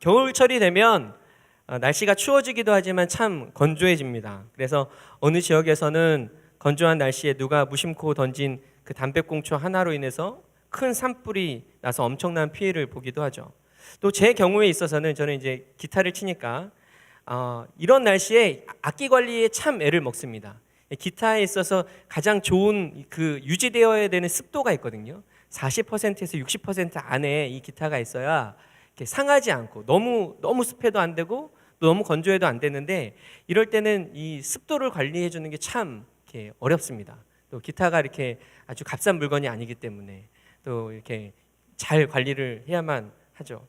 겨울철이 되면 어, 날씨가 추워지기도 하지만 참 건조해집니다. 그래서 어느 지역에서는 건조한 날씨에 누가 무심코 던진 그 담배꽁초 하나로 인해서 큰 산불이 나서 엄청난 피해를 보기도 하죠. 또 제 경우에 있어서는 저는 이제 기타를 치니까 어, 이런 날씨에 악기 관리에 참 애를 먹습니다. 기타에 있어서 가장 좋은 그 유지되어야 되는 습도가 있거든요. 40%에서 60% 안에 이 기타가 있어야 상하지 않고 너무 너무 습해도 안 되고 또 너무 건조해도 안 되는데 이럴 때는 이 습도를 관리해 주는 게 참 이렇게 어렵습니다. 또 기타가 이렇게 아주 값싼 물건이 아니기 때문에 또 이렇게 잘 관리를 해야만 하죠.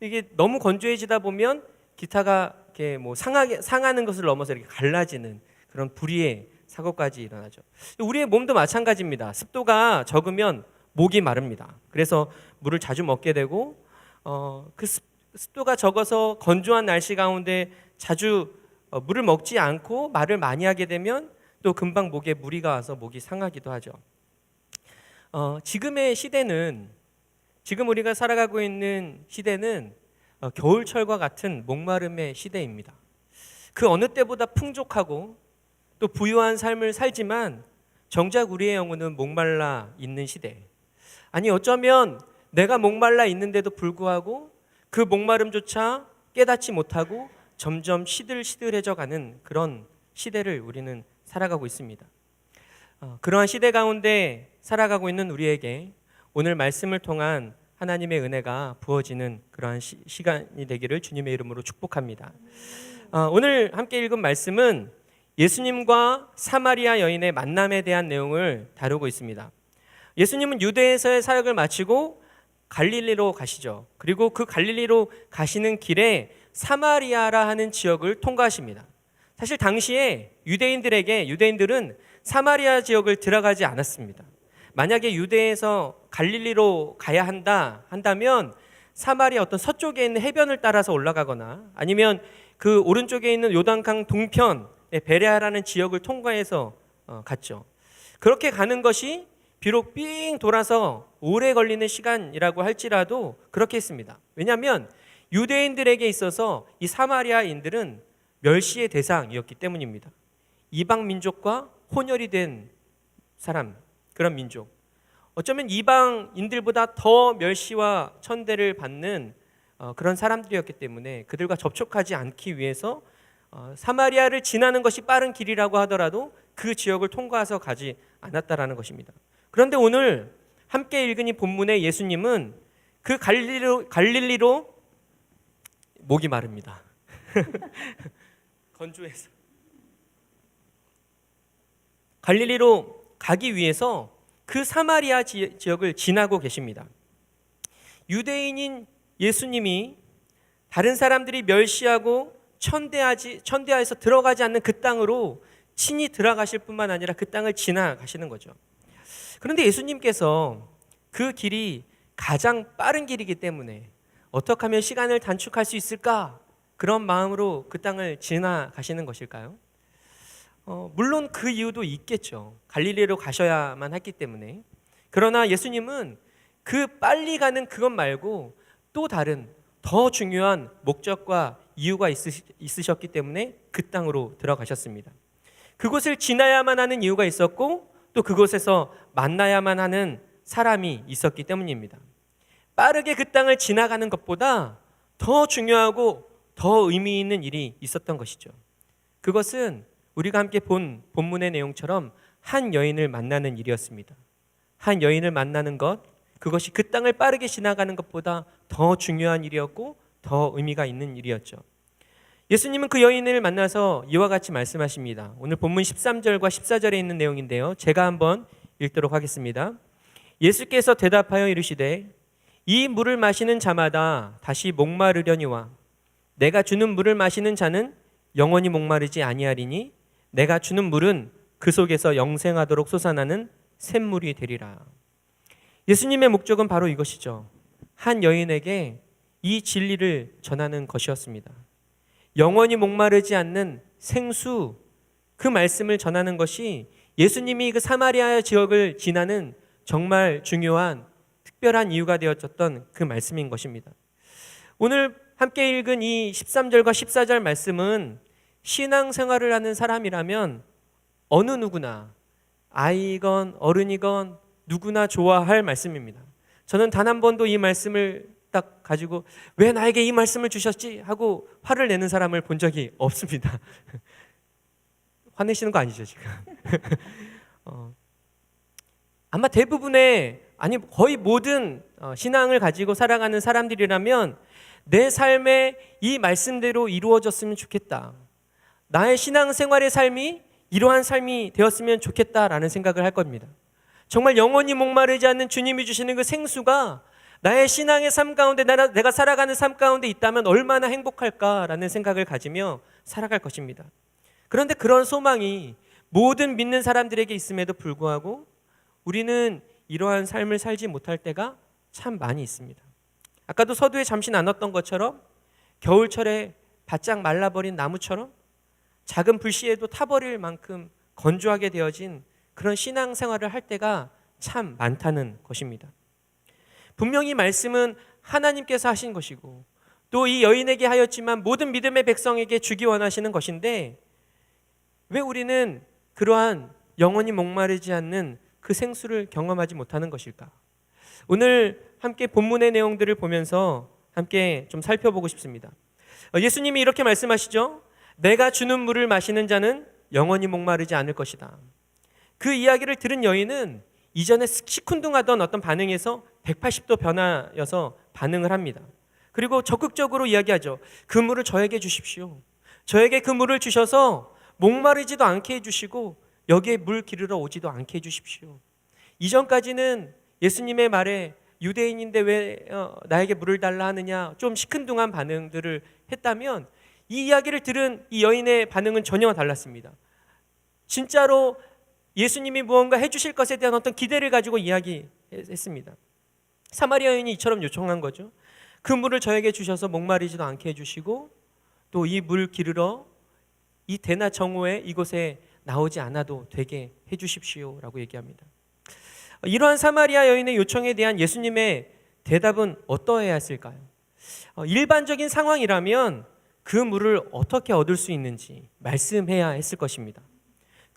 이게 너무 건조해지다 보면 기타가 이렇게 뭐 상하게 상하는 것을 넘어서 이렇게 갈라지는 그런 불의의 사고까지 일어나죠. 우리의 몸도 마찬가지입니다. 습도가 적으면 목이 마릅니다. 그래서 물을 자주 먹게 되고 어, 그 습, 습도가 적어서 건조한 날씨 가운데 자주 어, 물을 먹지 않고 말을 많이 하게 되면 또 금방 목에 무리가 와서 목이 상하기도 하죠. 어, 지금의 시대는 지금 우리가 살아가고 있는 시대는 어, 겨울철과 같은 목마름의 시대입니다. 그 어느 때보다 풍족하고 또 부유한 삶을 살지만 정작 우리의 영혼은 목말라 있는 시대. 아니 어쩌면 내가 목말라 있는데도 불구하고 그 목마름조차 깨닫지 못하고 점점 시들시들해져 가는 그런 시대를 우리는 살아가고 있습니다. 어, 그러한 시대 가운데 살아가고 있는 우리에게 오늘 말씀을 통한 하나님의 은혜가 부어지는 그러한 시, 시간이 되기를 주님의 이름으로 축복합니다. 어, 오늘 함께 읽은 말씀은 예수님과 사마리아 여인의 만남에 대한 내용을 다루고 있습니다. 예수님은 유대에서의 사역을 마치고 갈릴리로 가시죠. 그리고 그 갈릴리로 가시는 길에 사마리아라 하는 지역을 통과하십니다. 사실 당시에 유대인들에게 유대인들은 사마리아 지역을 들어가지 않았습니다. 만약에 유대에서 갈릴리로 가야 한다 한다면 사마리아 어떤 서쪽에 있는 해변을 따라서 올라가거나 아니면 그 오른쪽에 있는 요단강 동편 베레아라는 지역을 통과해서 어, 갔죠. 그렇게 가는 것이 비록 삥 돌아서 오래 걸리는 시간이라고 할지라도 그렇게 했습니다. 왜냐하면 유대인들에게 있어서 이 사마리아인들은 멸시의 대상이었기 때문입니다. 이방 민족과 혼혈이 된 사람, 그런 민족. 어쩌면 이방인들보다 더 멸시와 천대를 받는 어, 그런 사람들이었기 때문에 그들과 접촉하지 않기 위해서 어, 사마리아를 지나는 것이 빠른 길이라고 하더라도 그 지역을 통과해서 가지 않았다라는 것입니다. 그런데 오늘 함께 읽은 이 본문의 예수님은 그 갈릴리로, 갈릴리로 목이 마릅니다. 건조해서 갈릴리로 가기 위해서 그 사마리아 지, 지역을 지나고 계십니다. 유대인인 예수님이 다른 사람들이 멸시하고 천대하지 천대하에서 들어가지 않는 그 땅으로 친히 들어가실 뿐만 아니라 그 땅을 지나가시는 거죠. 그런데 예수님께서 그 길이 가장 빠른 길이기 때문에 어떻게 하면 시간을 단축할 수 있을까? 그런 마음으로 그 땅을 지나가시는 것일까요? 어, 물론 그 이유도 있겠죠. 갈릴리로 가셔야만 했기 때문에. 그러나 예수님은 그 빨리 가는 그것 말고 또 다른 더 중요한 목적과 이유가 있으 셨기 때문에 그 땅으로 들어가셨습니다. 그곳을 지나야만 하는 이유가 있었고 또 그곳에서 만나야만 하는 사람이 있었기 때문입니다. 빠르게 그 땅을 지나가는 것보다 더 중요하고 더 의미 있는 일이 있었던 것이죠. 그것은 우리가 함께 본 본문의 내용처럼 한 여인을 만나는 일이었습니다. 한 여인을 만나는 것, 그것이 그 땅을 빠르게 지나가는 것보다 더 중요한 일이었고 더 의미가 있는 일이었죠. 예수님은 그 여인을 만나서 이와 같이 말씀하십니다. 오늘 본문 13절과 14절에 있는 내용인데요. 제가 한번 읽도록 하겠습니다. 예수께서 대답하여 이르시되 이 물을 마시는 자마다 다시 목마르려니와 내가 주는 물을 마시는 자는 영원히 목마르지 아니하리니 내가 주는 물은 그 속에서 영생하도록 솟아나는 샘물이 되리라. 예수님의 목적은 바로 이것이죠. 한 여인에게 이 진리를 전하는 것이었습니다. 영원히 목마르지 않는 생수 그 말씀을 전하는 것이 예수님이 그 사마리아 지역을 지나는 정말 중요한 특별한 이유가 되었던 그 말씀인 것입니다. 오늘 함께 읽은 이 13절과 14절 말씀은 신앙생활을 하는 사람이라면 어느 누구나 아이건 어른이건 누구나 좋아할 말씀입니다. 저는 단 한 번도 이 말씀을 딱 가지고 왜 나에게 이 말씀을 주셨지 하고 화를 내는 사람을 본 적이 없습니다. 화내시는 거 아니죠 지금? 어, 아마 대부분의 아니 거의 모든 어, 신앙을 가지고 살아가는 사람들이라면 내 삶에 이 말씀대로 이루어졌으면 좋겠다. 나의 신앙 생활의 삶이 이러한 삶이 되었으면 좋겠다라는 생각을 할 겁니다. 정말 영원히 목마르지 않는 주님이 주시는 그 생수가 나의 신앙의 삶 가운데 내가 살아가는 삶 가운데 있다면 얼마나 행복할까라는 생각을 가지며 살아갈 것입니다. 그런데 그런 소망이 모든 믿는 사람들에게 있음에도 불구하고 우리는 이러한 삶을 살지 못할 때가 참 많이 있습니다. 아까도 서두에 잠시 나눴던 것처럼 겨울철에 바짝 말라버린 나무처럼 작은 불씨에도 타버릴 만큼 건조하게 되어진 그런 신앙 생활을 할 때가 참 많다는 것입니다. 분명히 말씀은 하나님께서 하신 것이고 또 이 여인에게 하였지만 모든 믿음의 백성에게 주기 원하시는 것인데 왜 우리는 그러한 영원히 목마르지 않는 그 생수를 경험하지 못하는 것일까? 오늘 함께 본문의 내용들을 보면서 함께 좀 살펴보고 싶습니다. 어, 예수님이 이렇게 말씀하시죠. 내가 주는 물을 마시는 자는 영원히 목마르지 않을 것이다. 그 이야기를 들은 여인은 이전에 시큰둥하던 어떤 반응에서 180도 변하여서 반응을 합니다. 그리고 적극적으로 이야기하죠. 그 물을 저에게 주십시오. 저에게 그 물을 주셔서 목마르지도 않게 해주시고 여기에 물 기르러 오지도 않게 해주십시오. 이전까지는 예수님의 말에 유대인인데 왜 어, 나에게 물을 달라 하느냐 좀 시큰둥한 반응들을 했다면 이 이야기를 들은 이 여인의 반응은 전혀 달랐습니다. 진짜로 예수님이 무언가 해주실 것에 대한 어떤 기대를 가지고 이야기했습니다. 사마리아 여인이 이처럼 요청한 거죠. 그 물을 저에게 주셔서 목마르지도 않게 해주시고 또 이 물 기르러 이 대나 정오에 이곳에 나오지 않아도 되게 해주십시오라고 얘기합니다. 이러한 사마리아 여인의 요청에 대한 예수님의 대답은 어떠해야 했을까요? 어, 일반적인 상황이라면 그 물을 어떻게 얻을 수 있는지 말씀해야 했을 것입니다.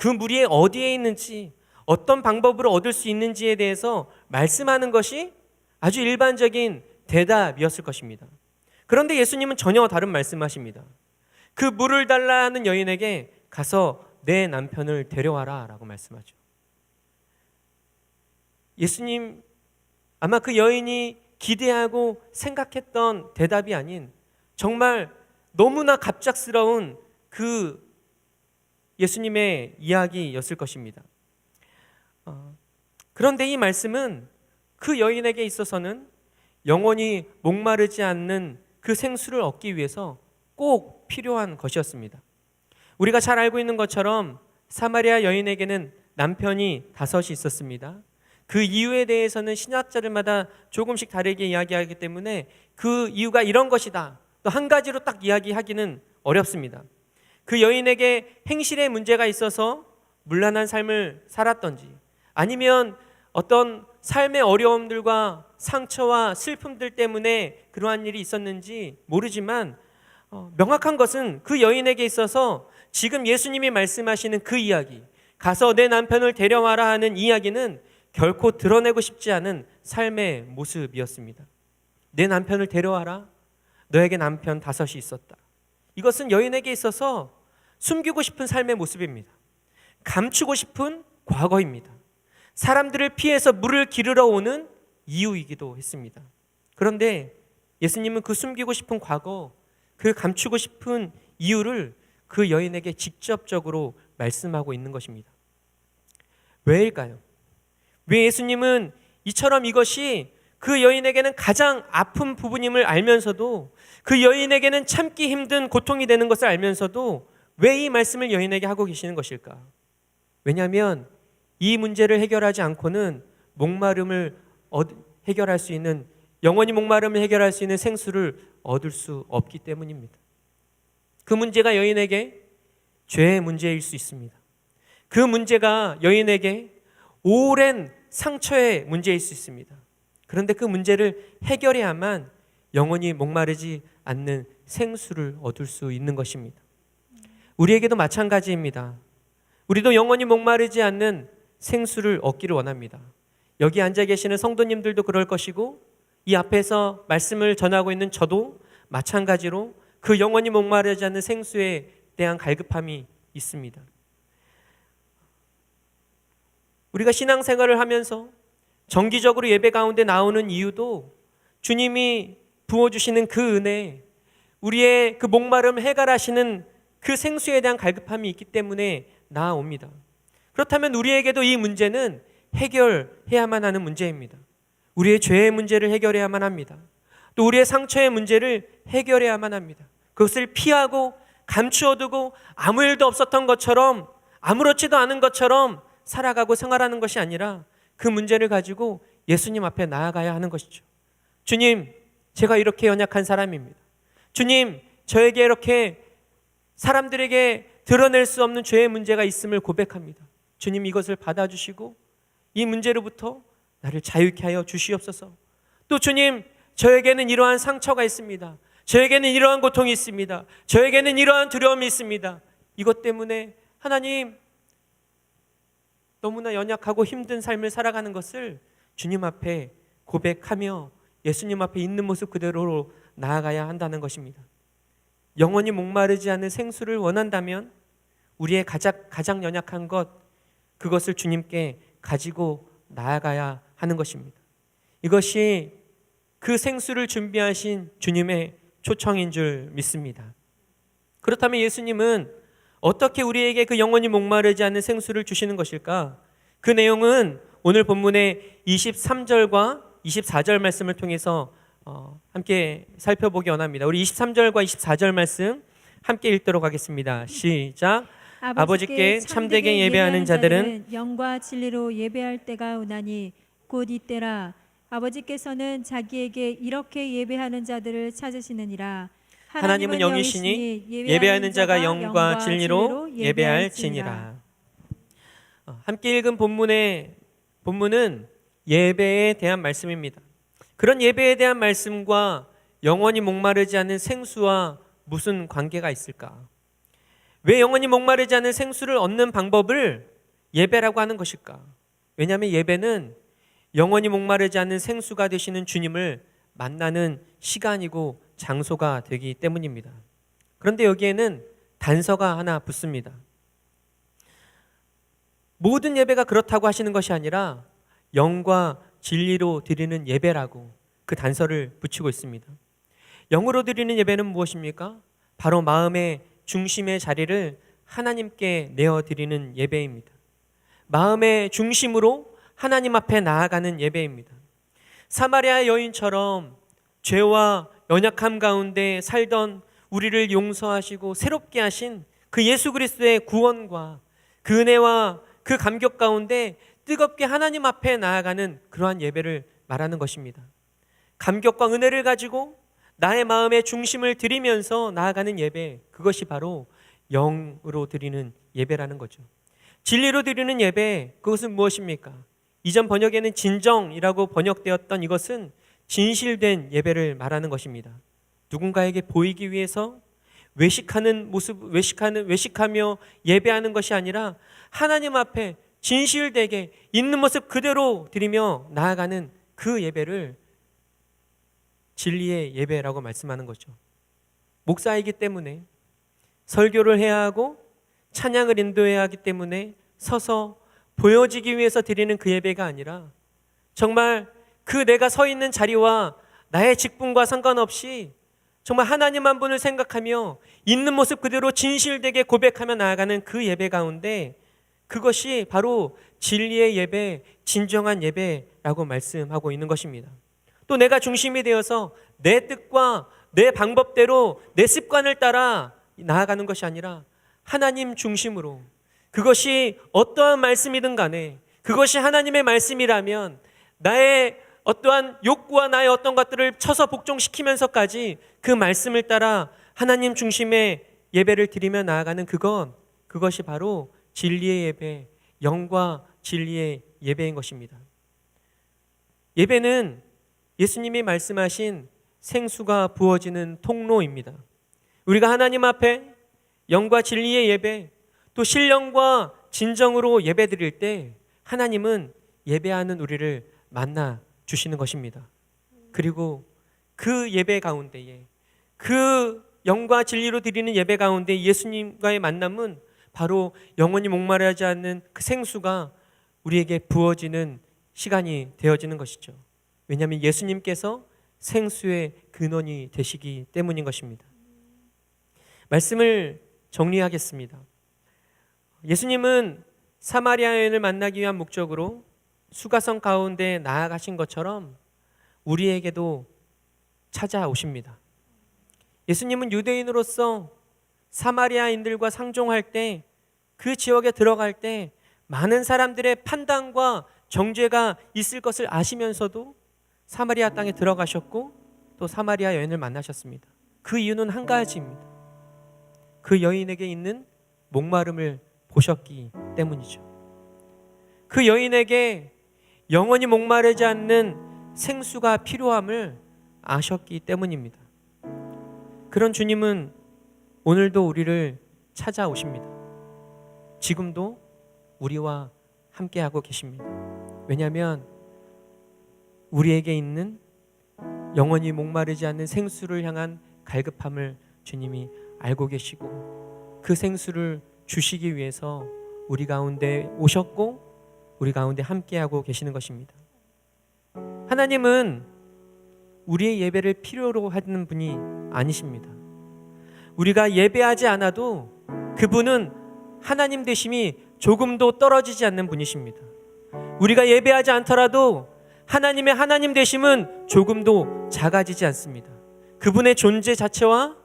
그 물이 어디에 있는지 어떤 방법으로 얻을 수 있는지에 대해서 말씀하는 것이 아주 일반적인 대답이었을 것입니다. 그런데 예수님은 전혀 다른 말씀하십니다. 그 물을 달라는 여인에게 가서 내 남편을 데려와라 라고 말씀하죠. 예수님 아마 그 여인이 기대하고 생각했던 대답이 아닌 정말 너무나 갑작스러운 그 예수님의 이야기였을 것입니다. 어, 그런데 이 말씀은 그 여인에게 있어서는 영원히 목마르지 않는 그 생수를 얻기 위해서 꼭 필요한 것이었습니다. 우리가 잘 알고 있는 것처럼 사마리아 여인에게는 남편이 다섯이 있었습니다. 그 이유에 대해서는 신학자들마다 조금씩 다르게 이야기하기 때문에 그 이유가 이런 것이다. 또 한 가지로 딱 이야기하기는 어렵습니다. 그 여인에게 행실의 문제가 있어서 문란한 삶을 살았던지 아니면 어떤 삶의 어려움들과 상처와 슬픔들 때문에 그러한 일이 있었는지 모르지만 어, 명확한 것은 그 여인에게 있어서 지금 예수님이 말씀하시는 그 이야기 가서 내 남편을 데려와라 하는 이야기는 결코 드러내고 싶지 않은 삶의 모습이었습니다. 내 남편을 데려와라. 너에게 남편 다섯이 있었다. 이것은 여인에게 있어서 숨기고 싶은 삶의 모습입니다. 감추고 싶은 과거입니다. 사람들을 피해서 물을 기르러 오는 이유이기도 했습니다. 그런데 예수님은 그 숨기고 싶은 과거, 그 감추고 싶은 이유를 그 여인에게 직접적으로 말씀하고 있는 것입니다. 왜일까요? 왜 예수님은 이처럼 이것이 그 여인에게는 가장 아픈 부분임을 알면서도 그 여인에게는 참기 힘든 고통이 되는 것을 알면서도 왜 이 말씀을 여인에게 하고 계시는 것일까? 왜냐하면 이 문제를 해결하지 않고는 목마름을 얻- 해결할 수 있는 영원히 목마름을 해결할 수 있는 생수를 얻을 수 없기 때문입니다. 그 문제가 여인에게 죄의 문제일 수 있습니다. 그 문제가 여인에게 오랜 상처의 문제일 수 있습니다. 그런데 그 문제를 해결해야만 영원히 목마르지 않는 생수를 얻을 수 있는 것입니다. 우리에게도 마찬가지입니다. 우리도 영원히 목마르지 않는 생수를 얻기를 원합니다. 여기 앉아 계시는 성도님들도 그럴 것이고 이 앞에서 말씀을 전하고 있는 저도 마찬가지로 그 영원히 목마르지 않는 생수에 대한 갈급함이 있습니다. 우리가 신앙생활을 하면서 정기적으로 예배 가운데 나오는 이유도 주님이 부어주시는 그 은혜, 우리의 그 목마름 해결하시는 그 생수에 대한 갈급함이 있기 때문에 나아옵니다. 그렇다면 우리에게도 이 문제는 해결해야만 하는 문제입니다. 우리의 죄의 문제를 해결해야만 합니다. 또 우리의 상처의 문제를 해결해야만 합니다. 그것을 피하고 감추어두고 아무 일도 없었던 것처럼 아무렇지도 않은 것처럼 살아가고 생활하는 것이 아니라 그 문제를 가지고 예수님 앞에 나아가야 하는 것이죠. 주님, 제가 이렇게 연약한 사람입니다. 주님, 저에게 이렇게 사람들에게 드러낼 수 없는 죄의 문제가 있음을 고백합니다. 주님 이것을 받아주시고 이 문제로부터 나를 자유케 하여 주시옵소서. 또 주님, 저에게는 이러한 상처가 있습니다. 저에게는 이러한 고통이 있습니다. 저에게는 이러한 두려움이 있습니다. 이것 때문에 하나님 너무나 연약하고 힘든 삶을 살아가는 것을 주님 앞에 고백하며 예수님 앞에 있는 모습 그대로 나아가야 한다는 것입니다. 영원히 목마르지 않은 생수를 원한다면 우리의 가장, 가장 연약한 것, 그것을 주님께 가지고 나아가야 하는 것입니다. 이것이 그 생수를 준비하신 주님의 초청인 줄 믿습니다. 그렇다면 예수님은 어떻게 우리에게 그 영원히 목마르지 않는 생수를 주시는 것일까? 그 내용은 오늘 본문의 23절과 24절 말씀을 통해서 어, 함께 살펴보기 원합니다. 우리 23절과 24절 말씀 함께 읽도록 하겠습니다. 시작. 아버지께 참되게 예배하는 자들은 영과 진리로 예배할 때가 오나니 곧 이때라 아버지께서는 자기에게 이렇게 예배하는 자들을 찾으시느니라 하나님은 영이시니 예배하는 자가 영과 진리로 예배할지니라. 어, 함께 읽은 본문의 본문은 예배에 대한 말씀입니다. 그런 예배에 대한 말씀과 영원히 목마르지 않는 생수와 무슨 관계가 있을까? 왜 영원히 목마르지 않는 생수를 얻는 방법을 예배라고 하는 것일까? 왜냐하면 예배는 영원히 목마르지 않는 생수가 되시는 주님을 만나는 시간이고 장소가 되기 때문입니다. 그런데 여기에는 단서가 하나 붙습니다. 모든 예배가 그렇다고 하시는 것이 아니라 영과 진리로 드리는 예배라고 그 단서를 붙이고 있습니다. 영으로 드리는 예배는 무엇입니까? 바로 마음의 중심의 자리를 하나님께 내어 드리는 예배입니다. 마음의 중심으로 하나님 앞에 나아가는 예배입니다. 사마리아 여인처럼 죄와 연약함 가운데 살던 우리를 용서하시고 새롭게 하신 그 예수 그리스도의 구원과 그 은혜와 그 감격 가운데 뜨겁게 하나님 앞에 나아가는 그러한 예배를 말하는 것입니다. 감격과 은혜를 가지고 나의 마음의 중심을 드리면서 나아가는 예배, 그것이 바로 영으로 드리는 예배라는 거죠. 진리로 드리는 예배, 그것은 무엇입니까? 이전 번역에는 진정이라고 번역되었던 이것은 진실된 예배를 말하는 것입니다. 누군가에게 보이기 위해서 외식하는 모습, 외식하는, 외식하며 예배하는 것이 아니라 하나님 앞에 진실되게 있는 모습 그대로 드리며 나아가는 그 예배를 진리의 예배라고 말씀하는 거죠. 목사이기 때문에 설교를 해야 하고 찬양을 인도해야 하기 때문에 서서 보여지기 위해서 드리는 그 예배가 아니라 정말 그 내가 서 있는 자리와 나의 직분과 상관없이 정말 하나님 한 분을 생각하며 있는 모습 그대로 진실되게 고백하며 나아가는 그 예배 가운데 그것이 바로 진리의 예배, 진정한 예배라고 말씀하고 있는 것입니다. 또 내가 중심이 되어서 내 뜻과 내 방법대로 내 습관을 따라 나아가는 것이 아니라 하나님 중심으로 그것이 어떠한 말씀이든 간에 그것이 하나님의 말씀이라면 나의 어떠한 욕구와 나의 어떤 것들을 쳐서 복종시키면서까지 그 말씀을 따라 하나님 중심의 예배를 드리며 나아가는 그건 그것이 바로 진리의 예배, 영과 진리의 예배인 것입니다. 예배는 예수님이 말씀하신 생수가 부어지는 통로입니다. 우리가 하나님 앞에 영과 진리의 예배, 또 신령과 진정으로 예배 드릴 때 하나님은 예배하는 우리를 만나 주시는 것입니다. 그리고 그 예배 가운데에 그 영과 진리로 드리는 예배 가운데 예수님과의 만남은 바로 영원히 목마르지 않는 그 생수가 우리에게 부어지는 시간이 되어지는 것이죠. 왜냐하면 예수님께서 생수의 근원이 되시기 때문인 것입니다. 말씀을 정리하겠습니다. 예수님은 사마리아 여인을 만나기 위한 목적으로 수가성 가운데 나아가신 것처럼 우리에게도 찾아오십니다. 예수님은 유대인으로서 사마리아인들과 상종할 때 그 지역에 들어갈 때 많은 사람들의 판단과 정죄가 있을 것을 아시면서도 사마리아 땅에 들어가셨고 또 사마리아 여인을 만나셨습니다. 그 이유는 한 가지입니다. 그 여인에게 있는 목마름을 보셨기 때문이죠. 그 여인에게 영원히 목마르지 않는 생수가 필요함을 아셨기 때문입니다. 그런 주님은 오늘도 우리를 찾아오십니다. 지금도 우리와 함께하고 계십니다. 왜냐하면 우리에게 있는 영원히 목마르지 않는 생수를 향한 갈급함을 주님이 알고 계시고 그 생수를 주시기 위해서 우리 가운데 오셨고 우리 가운데 함께하고 계시는 것입니다. 하나님은 우리의 예배를 필요로 하는 분이 아니십니다. 우리가 예배하지 않아도 그분은 하나님 되심이 조금도 떨어지지 않는 분이십니다. 우리가 예배하지 않더라도 하나님의 하나님 되심은 조금도 작아지지 않습니다. 그분의 존재 자체와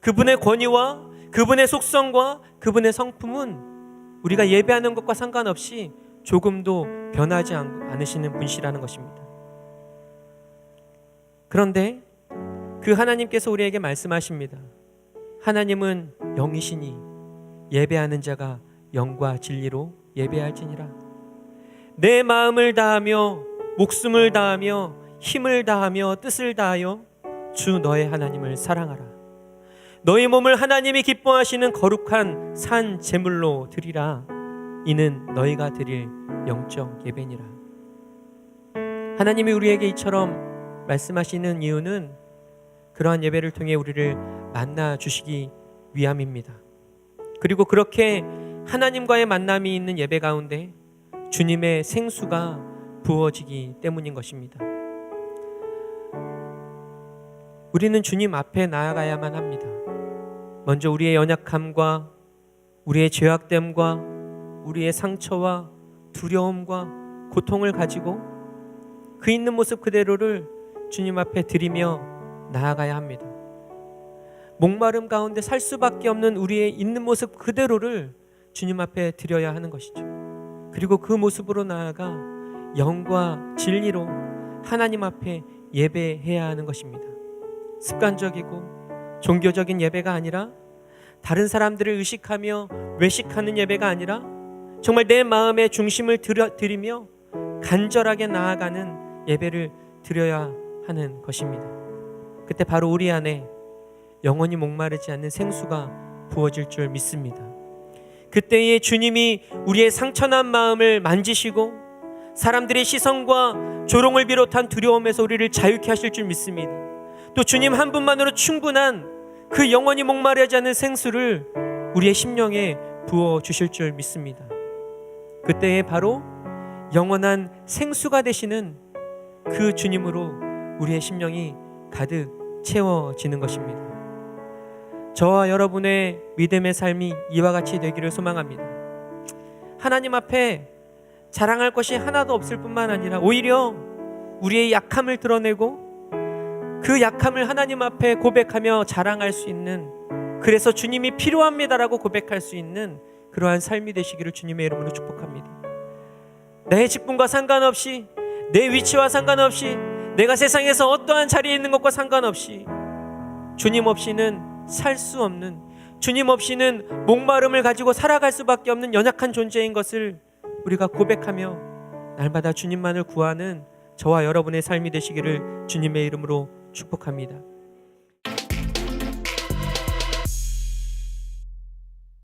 그분의 권위와 그분의 속성과 그분의 성품은 우리가 예배하는 것과 상관없이 조금도 변하지 않- 않으시는 분이시라는 것입니다. 그런데 그 하나님께서 우리에게 말씀하십니다. 하나님은 영이시니 예배하는 자가 영과 진리로 예배할지니라. 내 마음을 다하며 목숨을 다하며 힘을 다하며 뜻을 다하여 주 너의 하나님을 사랑하라. 너희 몸을 하나님이 기뻐하시는 거룩한 산 제물로 드리라. 이는 너희가 드릴 영적 예배니라. 하나님이 우리에게 이처럼 말씀하시는 이유는 그러한 예배를 통해 우리를 만나 주시기 위함입니다. 그리고 그렇게 하나님과의 만남이 있는 예배 가운데 주님의 생수가 부어지기 때문인 것입니다. 우리는 주님 앞에 나아가야만 합니다. 먼저 우리의 연약함과 우리의 죄악됨과 우리의 상처와 두려움과 고통을 가지고 그 있는 모습 그대로를 주님 앞에 드리며 나아가야 합니다. 목마름 가운데 살 수밖에 없는 우리의 있는 모습 그대로를 주님 앞에 드려야 하는 것이죠. 그리고 그 모습으로 나아가 영과 진리로 하나님 앞에 예배해야 하는 것입니다. 습관적이고 종교적인 예배가 아니라 다른 사람들을 의식하며 외식하는 예배가 아니라 정말 내 마음의 중심을 드리며 간절하게 나아가는 예배를 드려야 하는 것입니다. 그때 바로 우리 안에 영원히 목마르지 않는 생수가 부어질 줄 믿습니다. 그때에 주님이 우리의 상처난 마음을 만지시고 사람들의 시선과 조롱을 비롯한 두려움에서 우리를 자유케 하실 줄 믿습니다. 또 주님 한 분만으로 충분한 그 영원히 목마르지 않는 생수를 우리의 심령에 부어 주실 줄 믿습니다. 그때에 바로 영원한 생수가 되시는 그 주님으로 우리의 심령이 가득 채워지는 것입니다. 저와 여러분의 믿음의 삶이 이와 같이 되기를 소망합니다. 하나님 앞에 자랑할 것이 하나도 없을 뿐만 아니라 오히려 우리의 약함을 드러내고 그 약함을 하나님 앞에 고백하며 자랑할 수 있는 그래서 주님이 필요합니다라고 고백할 수 있는 그러한 삶이 되시기를 주님의 이름으로 축복합니다. 내 직분과 상관없이 내 위치와 상관없이 내가 세상에서 어떠한 자리에 있는 것과 상관없이 주님 없이는 살 수 없는 주님 없이는 목마름을 가지고 살아갈 수밖에 없는 연약한 존재인 것을 우리가 고백하며 날마다 주님만을 구하는 저와 여러분의 삶이 되시기를 주님의 이름으로 축복합니다.